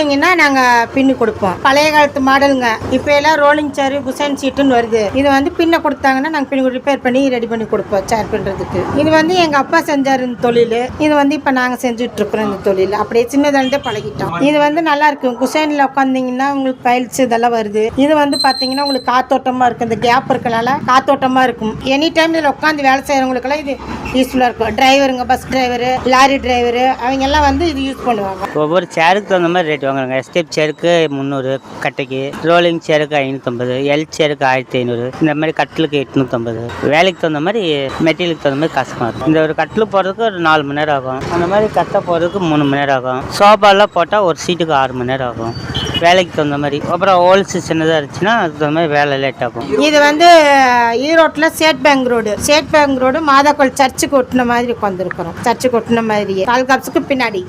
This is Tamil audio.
பார்த்தீங்கன்னா நாங்கள் பின்னு கொடுப்போம். பழைய காலத்து மாடலுங்க. இப்போ எல்லாம் ரோலிங் சேரு குசைன் சீட்டுன்னு வருது. இது வந்து பின்ன கொடுத்தாங்கன்னா நாங்கள் பின் ரிப்பேர் பண்ணி ரெடி பண்ணி கொடுப்போம் சேர் பண்ணுறதுக்கு இது வந்து எங்கள் அப்பா செஞ்சார் இந்த தொழில். இது வந்து இப்போ நாங்கள் செஞ்சுட்டு இருக்கிறோம் இந்த தொழில். அப்படியே சின்னதுலேருந்தே பழகிட்டோம். இது வந்து நல்லா இருக்கும். குசைனில் உட்காந்திங்கன்னா உங்களுக்கு பயில்ஸ் இதெல்லாம் வருது. இது வந்து பார்த்தீங்கன்னா உங்களுக்கு காத்தோட்டமாக இருக்கும். இந்த கேப் இருக்கனால காத்தோட்டமாக இருக்கும். எனி டைம் இதில் உட்காந்து வேலை செய்கிறவங்களுக்கெல்லாம் இது யூஸ்ஃபுல்லாக இருக்கும். டிரைவருங்க பஸ் டிரைவரு லாரி டிரைவரு அவங்க எல்லாம் வந்து இது யூஸ் பண்ணுவாங்க. ஒவ்வொரு சேருக்கு தகுந்த மாதிரி ரேட் வாங்குறாங்க. எஸ்டேப் சேருக்கு முந்நூறு கட்டைக்கு ரோலிங் சேருக்கு ஐநூற்றம்பது எல் சேருக்கு ஆயிரத்தி ஐநூறு இந்த மாதிரி கட்டிலுக்கு எட்நூற்றம்பது வேலைக்கு தகுந்த மாதிரி மெட்டீரியலுக்கு தகுந்த மாதிரி காசு மாறும் இந்த ஒரு கட்டில் போடுறதுக்கு ஒரு நாலு மணி நேரம் ஆகும். அந்த மாதிரி கட்டை போடுறதுக்கு மூணு மணி நேரம் ஆகும். சோபாலாம் போட்டால் ஒரு சீட்டுக்கு ஆறு மணி நேரம் ஆகும். வேலைக்கு தகுந்த மாதிரி. அப்புறம் ஹோல்ஸ் சின்னதாக இருந்துச்சுன்னா அதுக்கு தகுந்த மாதிரி வேலை லேட் ஆகும். இது வந்து ஈரோட்டில் state bank road. State bank road மாதாக்கோள் சர்ச்சுக்கு ஒட்டின மாதிரி உட்காந்துருக்குறோம் சர்ச்சுக்கு ஒட்டின மாதிரியே. கால்காப்ஸுக்கு பின்னாடி.